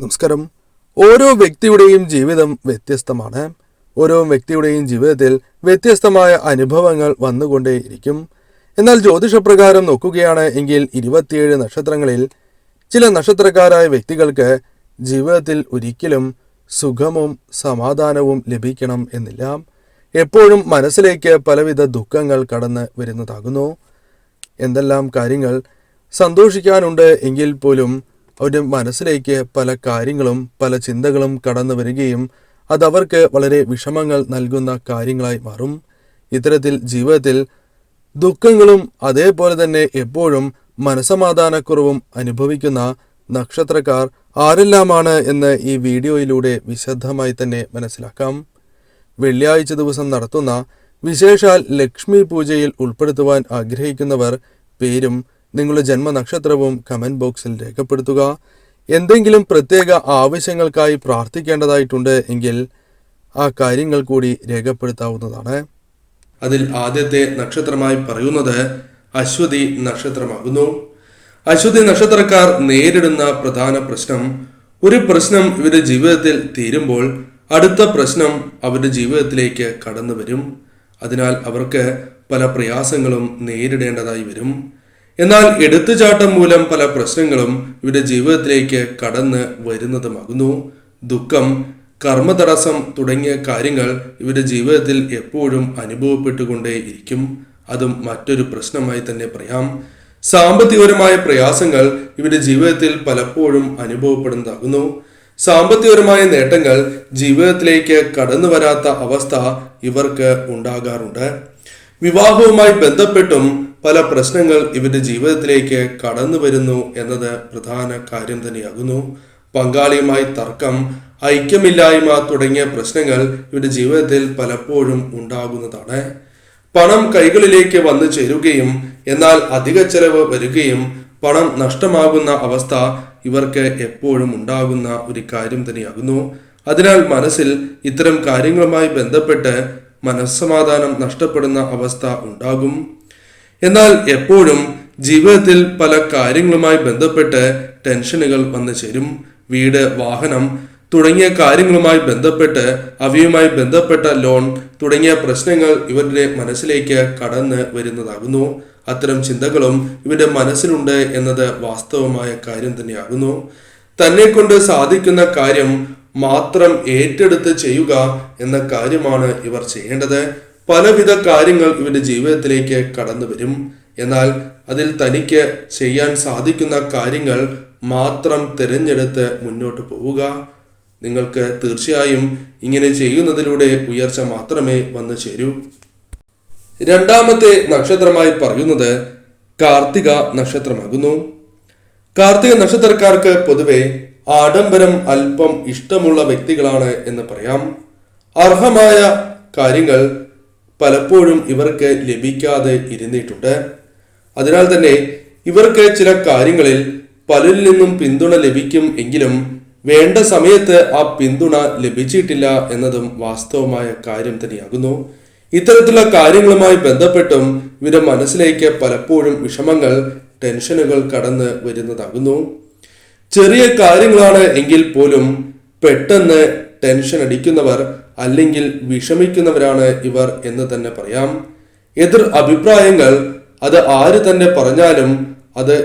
നമസ്കാരം. ഓരോ വ്യക്തിയുടെയും ജീവിതം വ്യത്യസ്തമാണ്. ഓരോ വ്യക്തിയുടെയും ജീവിതത്തിൽ വ്യത്യസ്തമായ അനുഭവങ്ങൾ വന്നുകൊണ്ടേയിരിക്കും. എന്നാൽ ജ്യോതിഷപ്രകാരം നോക്കുകയാണ് എങ്കിൽ ഇരുപത്തിയേഴ് നക്ഷത്രങ്ങളിൽ ചില നക്ഷത്രക്കാരായ വ്യക്തികൾക്ക് ജീവിതത്തിൽ ഒരിക്കലും സുഖവും സമാധാനവും ലഭിക്കണം എന്നില്ല. എപ്പോഴും മനസ്സിലേക്ക് പലവിധ ദുഃഖങ്ങൾ കടന്ന് വരുന്നതാകുന്നു. എന്തെല്ലാം കാര്യങ്ങൾ സന്തോഷിക്കാനുണ്ട് എങ്കിൽ പോലും അവരുടെ മനസ്സിലേക്ക് പല കാര്യങ്ങളും പല ചിന്തകളും കടന്നു വരികയും അതവർക്ക് വളരെ വിഷമങ്ങൾ നൽകുന്ന കാര്യങ്ങളായി മാറും. ഇത്തരത്തിൽ ജീവിതത്തിൽ ദുഃഖങ്ങളും അതേപോലെ തന്നെ എപ്പോഴും മനസമാധാനക്കുറവും അനുഭവിക്കുന്ന നക്ഷത്രക്കാർ ആരെല്ലാമാണ് എന്ന് ഈ വീഡിയോയിലൂടെ വിശദമായി തന്നെ മനസ്സിലാക്കാം. വെള്ളിയാഴ്ച ദിവസം നടത്തുന്ന വിശേഷാൽ ലക്ഷ്മി പൂജയിൽ ഉൾപ്പെടുത്തുവാൻ ആഗ്രഹിക്കുന്നവർ പേരും നിങ്ങളുടെ ജന്മനക്ഷത്രവും കമന്റ് ബോക്സിൽ രേഖപ്പെടുത്തുക. എന്തെങ്കിലും പ്രത്യേക ആവശ്യങ്ങൾക്കായി പ്രാർത്ഥിക്കേണ്ടതായിട്ടുണ്ട് എങ്കിൽ ആ കാര്യങ്ങൾ കൂടി രേഖപ്പെടുത്താവുന്നതാണ്. അതിൽ ആദ്യത്തെ നക്ഷത്രമായി പറയുന്നത് അശ്വതി നക്ഷത്രമാകുന്നു. അശ്വതി നക്ഷത്രക്കാർ നേരിടുന്ന പ്രധാന പ്രശ്നം ഒരു പ്രശ്നം ഇവരുടെ ജീവിതത്തിൽ തീരുമ്പോൾ അടുത്ത പ്രശ്നം അവരുടെ ജീവിതത്തിലേക്ക് കടന്നു വരും അതിനാൽ അവർക്ക് പല പ്രയാസങ്ങളും നേരിടേണ്ടതായി വരും. എന്നാൽ എടുത്തുചാട്ടം മൂലം പല പ്രശ്നങ്ങളും ഇവരുടെ ജീവിതത്തിലേക്ക് കടന്ന് വരുന്നതുമാകുന്നു. ദുഃഖം കർമ്മതടസ്സം തുടങ്ങിയ കാര്യങ്ങൾ ഇവരുടെ ജീവിതത്തിൽ എപ്പോഴും അനുഭവപ്പെട്ടുകൊണ്ടേയിരിക്കും. അതും മറ്റൊരു പ്രശ്നമായി തന്നെ പറയാം. സാമ്പത്തികപരമായ പ്രയാസങ്ങൾ ഇവരുടെ ജീവിതത്തിൽ പലപ്പോഴും അനുഭവപ്പെടുന്നതാകുന്നു. സാമ്പത്തികപരമായ നേട്ടങ്ങൾ ജീവിതത്തിലേക്ക് കടന്നു വരാത്ത അവസ്ഥ ഇവർക്ക് ഉണ്ടാകാറുണ്ട്. വിവാഹവുമായി ബന്ധപ്പെട്ടും പല പ്രശ്നങ്ങൾ ഇവരുടെ ജീവിതത്തിലേക്ക് കടന്നു വരുന്നു എന്നത് പ്രധാന കാര്യം തന്നെയാകുന്നു. പങ്കാളിയുമായി തർക്കം ഐക്യമില്ലായ്മ തുടങ്ങിയ പ്രശ്നങ്ങൾ ഇവരുടെ ജീവിതത്തിൽ പലപ്പോഴും ഉണ്ടാകുന്നതാണ്. പണം കൈകളിലേക്ക് വന്നു ചേരുകയും എന്നാൽ അധിക ചെലവ് വരികയും പണം നഷ്ടമാകുന്ന അവസ്ഥ ഇവർക്ക് എപ്പോഴും ഉണ്ടാകുന്ന ഒരു കാര്യം തന്നെയാകുന്നു. അതിനാൽ മനസ്സിൽ ഇത്തരം കാര്യങ്ങളുമായി ബന്ധപ്പെട്ട് മനസ്സമാധാനം നഷ്ടപ്പെടുന്ന അവസ്ഥ ഉണ്ടാകും. എന്നാൽ എപ്പോഴും ജീവിതത്തിൽ പല കാര്യങ്ങളുമായി ബന്ധപ്പെട്ട് ടെൻഷനുകൾ വന്നു ചേരും. വീട് വാഹനം തുടങ്ങിയ കാര്യങ്ങളുമായി ബന്ധപ്പെട്ട് അവയുമായി ബന്ധപ്പെട്ട ലോൺ തുടങ്ങിയ പ്രശ്നങ്ങൾ ഇവരുടെ മനസ്സിലേക്ക് കടന്ന് വരുന്നതാകുന്നു. അത്തരം ചിന്തകളും ഇവരുടെ മനസ്സിലുണ്ട് എന്നത് വാസ്തവമായ കാര്യം തന്നെയാകുന്നു. തന്നെ കൊണ്ട് സാധിക്കുന്ന കാര്യം മാത്രം ഏറ്റെടുത്ത് ചെയ്യുക എന്ന കാര്യമാണ് ഇവർ ചെയ്യേണ്ടത്. പലവിധ കാര്യങ്ങൾ ഇവന്റെ ജീവിതത്തിലേക്ക് കടന്നു വരും. എന്നാൽ അതിൽ തനിക്ക് ചെയ്യാൻ സാധിക്കുന്ന കാര്യങ്ങൾ മാത്രം തിരഞ്ഞെടുത്ത് മുന്നോട്ട് പോവുക. നിങ്ങൾക്ക് തീർച്ചയായും ഇങ്ങനെ ചെയ്യുന്നതിലൂടെ ഉയർച്ച മാത്രമേ വന്നു ചേരൂ. രണ്ടാമത്തെ നക്ഷത്രമായി പറയുന്നത് കാർത്തിക നക്ഷത്രമാകുന്നു. കാർത്തിക നക്ഷത്രക്കാർക്ക് പൊതുവെ ആഡംബരം അല്പം ഇഷ്ടമുള്ള വ്യക്തികളാണ് എന്ന് പറയാം. അർഹമായ കാര്യങ്ങൾ പലപ്പോഴും ഇവർക്ക് ലഭിക്കാതെ ഇരുന്നിട്ടുണ്ട്. അതിനാൽ തന്നെ ഇവർക്ക് ചില കാര്യങ്ങളിൽ പലരിൽ നിന്നും പിന്തുണ ലഭിക്കും എങ്കിലും വേണ്ട സമയത്ത് ആ പിന്തുണ ലഭിച്ചിട്ടില്ല എന്നതും വാസ്തവമായ കാര്യം തന്നെയാകുന്നു. ഇത്തരത്തിലുള്ള കാര്യങ്ങളുമായി ബന്ധപ്പെട്ടും ഇവരുടെ മനസ്സിലേക്ക് പലപ്പോഴും വിഷമങ്ങൾ ടെൻഷനുകൾ കടന്ന് വരുന്നതാകുന്നു. ചെറിയ കാര്യങ്ങളാണ് എങ്കിൽ പോലും പെട്ടെന്ന് ടെൻഷൻ അടിക്കുന്നവർ അല്ലെങ്കിൽ വിഷമിക്കുന്നവരാണ് ഇവർ എന്ന് തന്നെ പറയാം. എതിർ അഭിപ്രായങ്ങൾ അത് ആര് തന്നെ പറഞ്ഞാലും അത്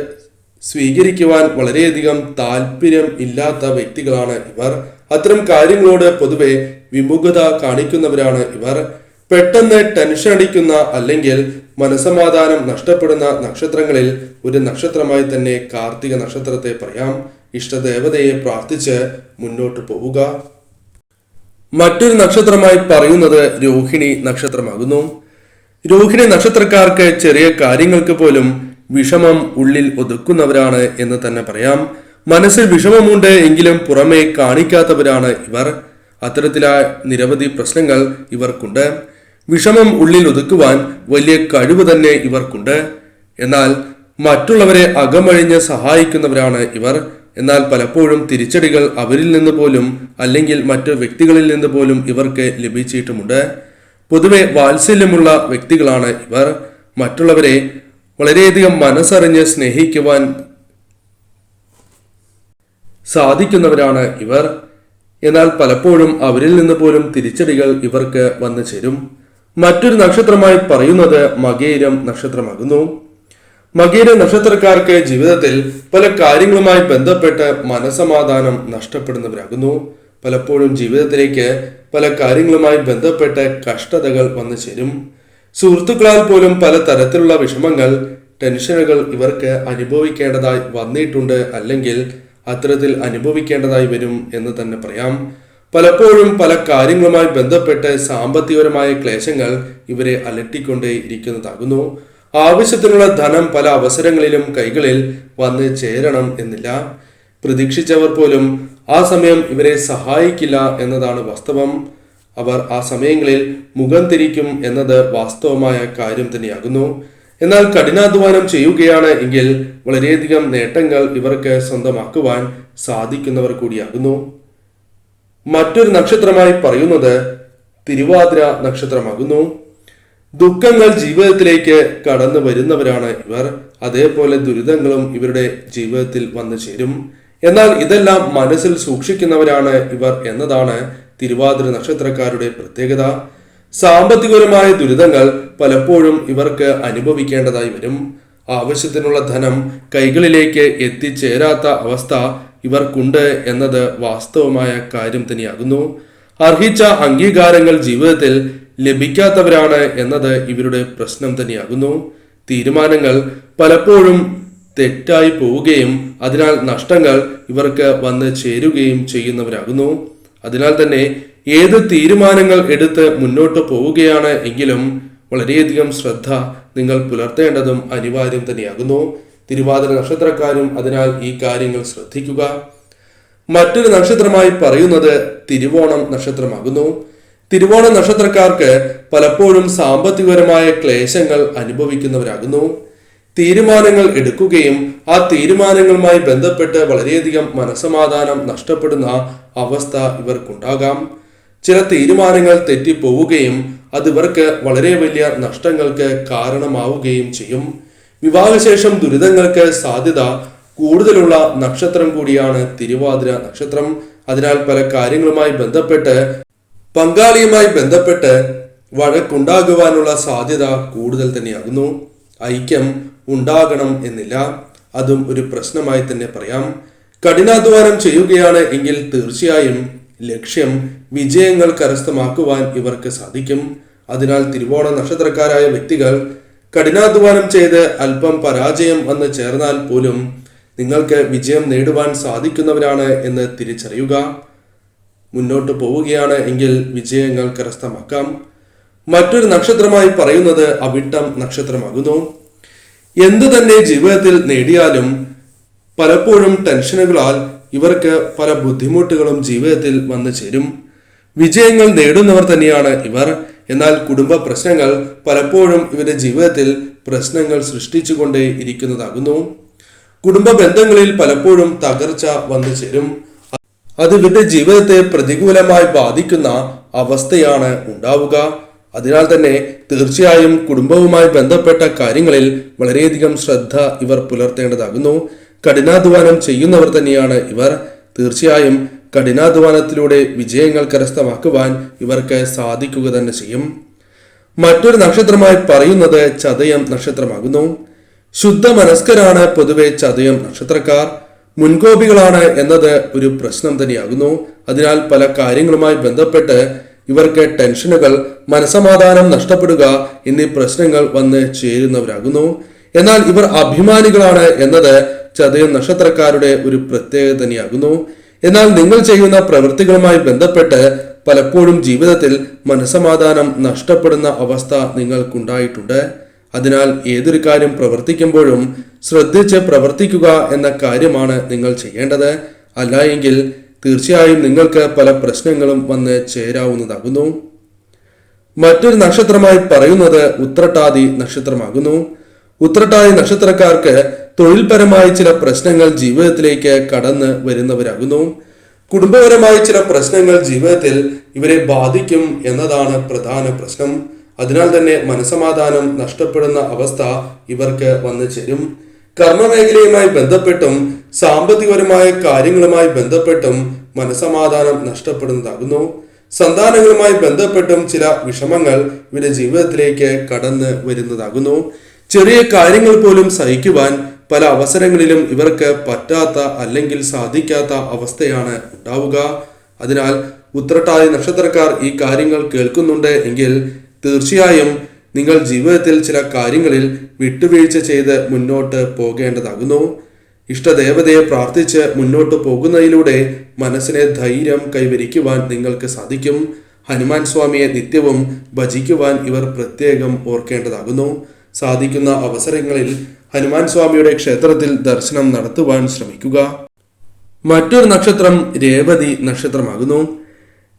സ്വീകരിക്കുവാൻ വളരെയധികം താല്പര്യം ഇല്ലാത്ത വ്യക്തികളാണ് ഇവർ. അത്തരം കാര്യങ്ങളോട് പൊതുവെ വിമുഖത കാണിക്കുന്നവരാണ് ഇവർ. പെട്ടെന്ന് ടെൻഷൻ അടിക്കുന്ന അല്ലെങ്കിൽ മനസമാധാനം നഷ്ടപ്പെടുന്ന നക്ഷത്രങ്ങളിൽ ഒരു നക്ഷത്രമായി തന്നെ കാർത്തിക നക്ഷത്രത്തെ പറയാം. ഇഷ്ടദേവതയെ പ്രാർത്ഥിച്ച് മുന്നോട്ട് പോവുക. മറ്റൊരു നക്ഷത്രമായി പറയുന്നത് രോഹിണി നക്ഷത്രമാകുന്നു. രോഹിണി നക്ഷത്രക്കാർക്ക് ചെറിയ കാര്യങ്ങൾക്ക് പോലും വിഷമം ഉള്ളിൽ ഒതുക്കുന്നവരാണ് എന്ന് തന്നെ പറയാം. മനസ്സിൽ വിഷമമുണ്ട് എങ്കിലും പുറമേ കാണിക്കാത്തവരാണ് ഇവർ. അത്തരത്തിലായ നിരവധി പ്രശ്നങ്ങൾ ഇവർക്കുണ്ട്. വിഷമം ഉള്ളിൽ ഒതുക്കുവാൻ വലിയ കഴിവ് തന്നെ ഇവർക്കുണ്ട്. എന്നാൽ മറ്റുള്ളവരെ അകമഴിഞ്ഞ് സഹായിക്കുന്നവരാണ് ഇവർ. എന്നാൽ പലപ്പോഴും തിരിച്ചടികൾ അവരിൽ നിന്ന് പോലും അല്ലെങ്കിൽ മറ്റു വ്യക്തികളിൽ നിന്ന് പോലും ഇവർക്ക് ലഭിച്ചിട്ടുമുണ്ട്. പൊതുവെ വാത്സല്യമുള്ള വ്യക്തികളാണ് ഇവർ. മറ്റുള്ളവരെ വളരെയധികം മനസ്സറിഞ്ഞ് സ്നേഹിക്കുവാൻ സാധിക്കുന്നവരാണ് ഇവർ. എന്നാൽ പലപ്പോഴും അവരിൽ നിന്ന് പോലും തിരിച്ചടികൾ ഇവർക്ക് വന്നു ചേരും. മറ്റൊരു നക്ഷത്രമായി പറയുന്നത് മകേരം നക്ഷത്രമാകുന്നു. മകീര നക്ഷത്രക്കാർക്ക് ജീവിതത്തിൽ പല കാര്യങ്ങളുമായി ബന്ധപ്പെട്ട് മനസമാധാനം നഷ്ടപ്പെടുന്നവരാകുന്നു. പലപ്പോഴും ജീവിതത്തിലേക്ക് പല കാര്യങ്ങളുമായി ബന്ധപ്പെട്ട് കഷ്ടതകൾ വന്നു ചേരും. സുഹൃത്തുക്കളാൽ പോലും പല തരത്തിലുള്ള വിഷമങ്ങൾ ടെൻഷനുകൾ ഇവർക്ക് അനുഭവിക്കേണ്ടതായി വന്നിട്ടുണ്ട് അല്ലെങ്കിൽ അത്തരത്തിൽ അനുഭവിക്കേണ്ടതായി വരും എന്ന് തന്നെ പറയാം. പലപ്പോഴും പല കാര്യങ്ങളുമായി ബന്ധപ്പെട്ട് സാമ്പത്തികപരമായ ക്ലേശങ്ങൾ ഇവരെ അലട്ടിക്കൊണ്ടേ ഇരിക്കുന്നതാകുന്നു ആവശ്യത്തിനുള്ള ധനം പല അവസരങ്ങളിലും കൈകളിൽ വന്ന് ചേരണം എന്നില്ല. പ്രതീക്ഷിച്ചവർ പോലും ആ സമയം ഇവരെ സഹായിക്കില്ല എന്നതാണ് വാസ്തവം. അവർ ആ സമയങ്ങളിൽ മുഖം തിരിക്കും എന്നത് വാസ്തവമായ കാര്യം തന്നെയാകുന്നു. എന്നാൽ കഠിനാധ്വാനം ചെയ്യുകയാണ് എങ്കിൽ വളരെയധികം നേട്ടങ്ങൾ ഇവർക്ക് സ്വന്തമാക്കുവാൻ സാധിക്കുന്നവർ കൂടിയാകുന്നു. മറ്റൊരു നക്ഷത്രമായി പറയുന്നത് തിരുവാതിര നക്ഷത്രമാകുന്നു. ദുഃഖങ്ങൾ ജീവിതത്തിലേക്ക് കടന്നു വരുന്നവരാണ് ഇവർ. അതേപോലെ ദുരിതങ്ങളും ഇവരുടെ ജീവിതത്തിൽ വന്നു ചേരും. എന്നാൽ ഇതെല്ലാം മനസ്സിൽ സൂക്ഷിക്കുന്നവരാണ് ഇവർ എന്നതാണ് തിരുവാതിര നക്ഷത്രക്കാരുടെ പ്രത്യേകത. സാമ്പത്തികപരമായ ദുരിതങ്ങൾ പലപ്പോഴും ഇവർക്ക് അനുഭവിക്കേണ്ടതായി വരും. ആവശ്യത്തിനുള്ള ധനം കൈകളിലേക്ക് എത്തിച്ചേരാത്ത അവസ്ഥ ഇവർക്കുണ്ട് എന്നത് വാസ്തവമായ കാര്യം തന്നെയാകുന്നു. അർഹിച്ച അംഗീകാരങ്ങൾ ജീവിതത്തിൽ ലഭിക്കാത്തവരാണ് എന്നത് ഇവരുടെ പ്രശ്നം തന്നെയാകുന്നു. തീരുമാനങ്ങൾ പലപ്പോഴും തെറ്റായി പോവുകയും അതിനാൽ നഷ്ടങ്ങൾ ഇവർക്ക് വന്ന് ചേരുകയും ചെയ്യുന്നവരാകുന്നു. അതിനാൽ തന്നെ ഏത് തീരുമാനങ്ങൾ എടുത്ത് മുന്നോട്ട് പോവുകയാണ് എങ്കിലും വളരെയധികം ശ്രദ്ധ നിങ്ങൾ പുലർത്തേണ്ടതും അനിവാര്യം തന്നെയാകുന്നു. തിരുവാതിര നക്ഷത്രക്കാരും അതിനാൽ ഈ കാര്യങ്ങൾ ശ്രദ്ധിക്കുക. മറ്റൊരു നക്ഷത്രമായി പറയുന്നത് തിരുവോണം നക്ഷത്രമാകുന്നു. തിരുവോണ നക്ഷത്രക്കാർക്ക് പലപ്പോഴും സാമ്പത്തികപരമായ ക്ലേശങ്ങൾ അനുഭവിക്കുന്നവരാകുന്നു. തീരുമാനങ്ങൾ എടുക്കുകയും ആ തീരുമാനങ്ങളുമായി ബന്ധപ്പെട്ട് വളരെയധികം മനസമാധാനം നഷ്ടപ്പെടുന്ന അവസ്ഥ ഇവർക്കുണ്ടാകാം. ചില തീരുമാനങ്ങൾ തെറ്റിപ്പോവുകയും അത് ഇവർക്ക് വളരെ വലിയ നഷ്ടങ്ങൾക്ക് കാരണമാവുകയും ചെയ്യും. വിവാഹശേഷം ദുരിതങ്ങൾക്ക് സാധ്യത കൂടുതലുള്ള നക്ഷത്രം കൂടിയാണ് തിരുവാതിര നക്ഷത്രം. അതിനാൽ പല കാര്യങ്ങളുമായി ബന്ധപ്പെട്ട് പങ്കാളിയുമായി ബന്ധപ്പെട്ട് വഴക്കുണ്ടാകുവാനുള്ള സാധ്യത കൂടുതൽ തന്നെയാകുന്നു. ഐക്യം ഉണ്ടാകണം എന്നില്ല. അതും ഒരു പ്രശ്നമായി തന്നെ പറയാം. കഠിനാധ്വാനം ചെയ്യുകയാണ് എങ്കിൽ തീർച്ചയായും ലക്ഷ്യം വിജയങ്ങൾ കരസ്ഥമാക്കുവാൻ ഇവർക്ക് സാധിക്കും. അതിനാൽ തിരുവോണ നക്ഷത്രക്കാരായ വ്യക്തികൾ കഠിനാധ്വാനം ചെയ്ത് അല്പം പരാജയം വന്ന് ചേർന്നാൽ പോലും നിങ്ങൾക്ക് വിജയം നേടുവാൻ സാധിക്കുന്നവരാണ് എന്ന് തിരിച്ചറിയുക. മുന്നോട്ട് പോവുകയാണ് എങ്കിൽ വിജയങ്ങൾ കരസ്ഥമാക്കാം. മറ്റൊരു നക്ഷത്രമായി പറയുന്നത് അവിട്ടം നക്ഷത്രമാകുന്നു. എന്തു തന്നെ ജീവിതത്തിൽ നേടിയാലും പലപ്പോഴും ടെൻഷനുകളാൽ ഇവർക്ക് പല ബുദ്ധിമുട്ടുകളും ജീവിതത്തിൽ വന്നു ചേരും. വിജയങ്ങൾ നേടുന്നവർ തന്നെയാണ് ഇവർ. എന്നാൽ കുടുംബ പ്രശ്നങ്ങൾ പലപ്പോഴും ഇവരുടെ ജീവിതത്തിൽ പ്രശ്നങ്ങൾ സൃഷ്ടിച്ചുകൊണ്ടേ ഇരിക്കുന്നതാകുന്നു. കുടുംബ ബന്ധങ്ങളിൽ പലപ്പോഴും തകർച്ച വന്നു ചേരും. അത് ഇവരുടെ ജീവിതത്തെ പ്രതികൂലമായി ബാധിക്കുന്ന അവസ്ഥയാണ് ഉണ്ടാവുക. അതിനാൽ തന്നെ തീർച്ചയായും കുടുംബവുമായി ബന്ധപ്പെട്ട കാര്യങ്ങളിൽ വളരെയധികം ശ്രദ്ധ ഇവർ പുലർത്തേണ്ടതാകുന്നു. കഠിനാധ്വാനം ചെയ്യുന്നവർ തന്നെയാണ് ഇവർ. തീർച്ചയായും കഠിനാധ്വാനത്തിലൂടെ വിജയങ്ങൾ കരസ്ഥമാക്കുവാൻ ഇവർക്ക് സാധിക്കുക തന്നെ ചെയ്യും. മറ്റൊരു നക്ഷത്രമായി പറയുന്നത് ചതയം നക്ഷത്രമാകുന്നു. ശുദ്ധ മനസ്കരാണ് പൊതുവെ ചതയം നക്ഷത്രക്കാർ. മുൻകോപികളാണ് എന്നത് ഒരു പ്രശ്നം തന്നെയാകുന്നു. അതിനാൽ പല കാര്യങ്ങളുമായി ബന്ധപ്പെട്ട് ഇവർക്ക് ടെൻഷനുകൾ മനസമാധാനം നഷ്ടപ്പെടുക എന്നീ പ്രശ്നങ്ങൾ വന്ന് ചേരുന്നവരാകുന്നു. എന്നാൽ ഇവർ അഭിമാനികളാണ് എന്നത് ചതയം നക്ഷത്രക്കാരുടെ ഒരു പ്രത്യേകത തന്നെയാകുന്നു. എന്നാൽ നിങ്ങൾ ചെയ്യുന്ന പ്രവൃത്തികളുമായി ബന്ധപ്പെട്ട് പലപ്പോഴും ജീവിതത്തിൽ മനസമാധാനം നഷ്ടപ്പെടുന്ന അവസ്ഥ നിങ്ങൾക്കുണ്ടായിട്ടുണ്ട്. അതിനാൽ ഏതൊരു കാര്യം പ്രവർത്തിക്കുമ്പോഴും ശ്രദ്ധിച്ച് പ്രവർത്തിക്കുക എന്ന കാര്യമാണ് നിങ്ങൾ ചെയ്യേണ്ടത്. അല്ല എങ്കിൽ തീർച്ചയായും നിങ്ങൾക്ക് പല പ്രശ്നങ്ങളും വന്ന് ചേരാവുന്നതാകുന്നു. മറ്റൊരു നക്ഷത്രമായി പറയുന്നത് ഉത്രട്ടാതി നക്ഷത്രമാകുന്നു. ഉത്രട്ടാതി നക്ഷത്രക്കാർക്ക് തൊഴിൽപരമായി ചില പ്രശ്നങ്ങൾ ജീവിതത്തിലേക്ക് കടന്ന് വരുന്നവരാകുന്നു. കുടുംബപരമായി ചില പ്രശ്നങ്ങൾ ജീവിതത്തിൽ ഇവരെ ബാധിക്കും എന്നതാണ് പ്രധാന പ്രശ്നം. അതിനാൽ തന്നെ മനസമാധാനം നഷ്ടപ്പെടുന്ന അവസ്ഥ ഇവർക്ക് വന്നു ചേരും. കർമ്മമേഖലയുമായി ബന്ധപ്പെട്ടും സാമ്പത്തികപരമായ കാര്യങ്ങളുമായി ബന്ധപ്പെട്ടും മനസമാധാനം നഷ്ടപ്പെടുന്നതാകുന്നു. സന്താനങ്ങളുമായി ബന്ധപ്പെട്ടും ചില വിഷമങ്ങൾ ഇവരുടെ ജീവിതത്തിലേക്ക് കടന്ന് വരുന്നതാകുന്നു. ചെറിയ കാര്യങ്ങൾ പോലും സഹിക്കുവാൻ പല അവസരങ്ങളിലും ഇവർക്ക് പറ്റാത്ത അല്ലെങ്കിൽ സാധിക്കാത്ത അവസ്ഥയാണ് ഉണ്ടാവുക. അതിനാൽ ഉത്രട്ടാതി നക്ഷത്രക്കാർ ഈ കാര്യങ്ങൾ കേൾക്കുന്നുണ്ട് എങ്കിൽ തീർച്ചയായും നിങ്ങൾ ജീവിതത്തിൽ ചില കാര്യങ്ങളിൽ വിട്ടുവീഴ്ച ചെയ്ത് മുന്നോട്ട് പോകേണ്ടതാകുന്നു. ഇഷ്ടദേവതയെ പ്രാർത്ഥിച്ച് മുന്നോട്ട് പോകുന്നതിലൂടെ മനസ്സിനെ ധൈര്യം കൈവരിക്കുവാൻ നിങ്ങൾക്ക് സാധിക്കും. ഹനുമാൻ സ്വാമിയെ നിത്യവും ഭജിക്കുവാൻ ഇവർ പ്രത്യേകം ഓർക്കേണ്ടതാകുന്നു. സാധിക്കുന്ന അവസരങ്ങളിൽ ഹനുമാൻ സ്വാമിയുടെ ക്ഷേത്രത്തിൽ ദർശനം നടത്തുവാൻ ശ്രമിക്കുക. മറ്റൊരു നക്ഷത്രം രേവതി നക്ഷത്രമാകുന്നു.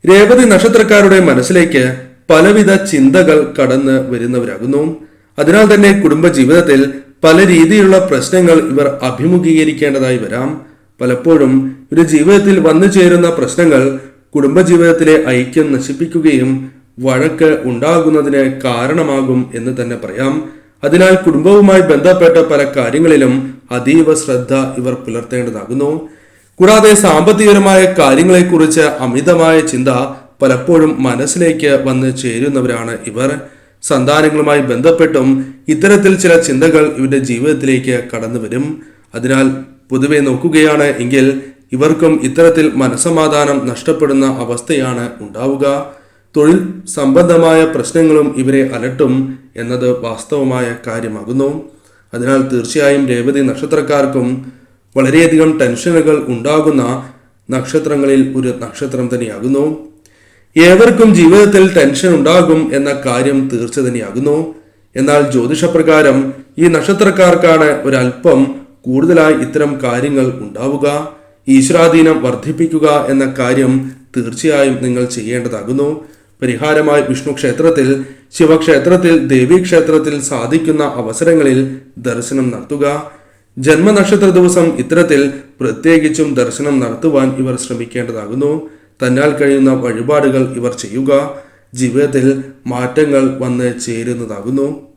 രേവതി നക്ഷത്രക്കാരുടെ മനസ്സിലേക്ക് പലവിധ ചിന്തകൾ കടന്ന് വരുന്നവരാകുന്നു. അതിനാൽ തന്നെ കുടുംബജീവിതത്തിൽ പല രീതിയിലുള്ള പ്രശ്നങ്ങൾ ഇവർ അഭിമുഖീകരിക്കേണ്ടതായി വരാം. പലപ്പോഴും ഒരു ജീവിതത്തിൽ വന്നു ചേരുന്ന പ്രശ്നങ്ങൾ കുടുംബജീവിതത്തിലെ ഐക്യം നശിപ്പിക്കുകയും വഴക്ക് ഉണ്ടാകുന്നതിന് കാരണമാകും എന്ന് തന്നെ പറയാം. അതിനാൽ കുടുംബവുമായി ബന്ധപ്പെട്ട പല കാര്യങ്ങളിലും അതീവ ശ്രദ്ധ ഇവർ പുലർത്തേണ്ടതാകുന്നു. കൂടാതെ സാമ്പത്തികപരമായ കാര്യങ്ങളെക്കുറിച്ച് അമിതമായ ചിന്ത പലപ്പോഴും മനസ്സിലേക്ക് വന്ന് ചേരുന്നവരാണ് ഇവർ. സന്താനങ്ങളുമായി ബന്ധപ്പെട്ടും ഇത്തരത്തിൽ ചില ചിന്തകൾ ഇവരുടെ ജീവിതത്തിലേക്ക് കടന്നു വരും. അതിനാൽ പൊതുവെ നോക്കുകയാണ് എങ്കിൽ ഇവർക്കും ഇത്തരത്തിൽ മനസമാധാനം നഷ്ടപ്പെടുന്ന അവസ്ഥയാണ് ഉണ്ടാവുക. തൊഴിൽ സംബന്ധമായ പ്രശ്നങ്ങളും ഇവരെ അലട്ടും എന്നത് വാസ്തവമായ കാര്യമാകുന്നു. അതിനാൽ തീർച്ചയായും രേവതി നക്ഷത്രക്കാർക്കും വളരെയധികം ടെൻഷനുകൾ ഉണ്ടാകുന്ന നക്ഷത്രങ്ങളിൽ ഒരു നക്ഷത്രം തന്നെയാകുന്നു. ഏവർക്കും ജീവിതത്തിൽ ടെൻഷൻ ഉണ്ടാകും എന്ന കാര്യം തീർച്ച തന്നെയാകുന്നു. എന്നാൽ ജ്യോതിഷപ്രകാരം ഈ നക്ഷത്രക്കാർക്കാണ് ഒരല്പം കൂടുതലായി ഇത്തരം കാര്യങ്ങൾ ഉണ്ടാവുക ഈശ്വരാധീനം വർദ്ധിപ്പിക്കുക എന്ന കാര്യം തീർച്ചയായും നിങ്ങൾ ചെയ്യേണ്ടതാകുന്നു. പരിഹാരമായി വിഷ്ണു ക്ഷേത്രത്തിൽ ശിവക്ഷേത്രത്തിൽ ദേവീക്ഷേത്രത്തിൽ സാധിക്കുന്ന അവസരങ്ങളിൽ ദർശനം നടത്തുക. ജന്മനക്ഷത്ര ദിവസം ഇത്തരത്തിൽ പ്രത്യേകിച്ചും ദർശനം നടത്തുവാൻ ഇവർ ശ്രമിക്കേണ്ടതാകുന്നു. തന്നാൽ കഴിയുന്ന വഴിപാടുകൾ ഇവർ ചെയ്യുക. ജീവിതത്തിൽ മാറ്റങ്ങൾ വന്ന് ചേരുന്നതാകുന്നു.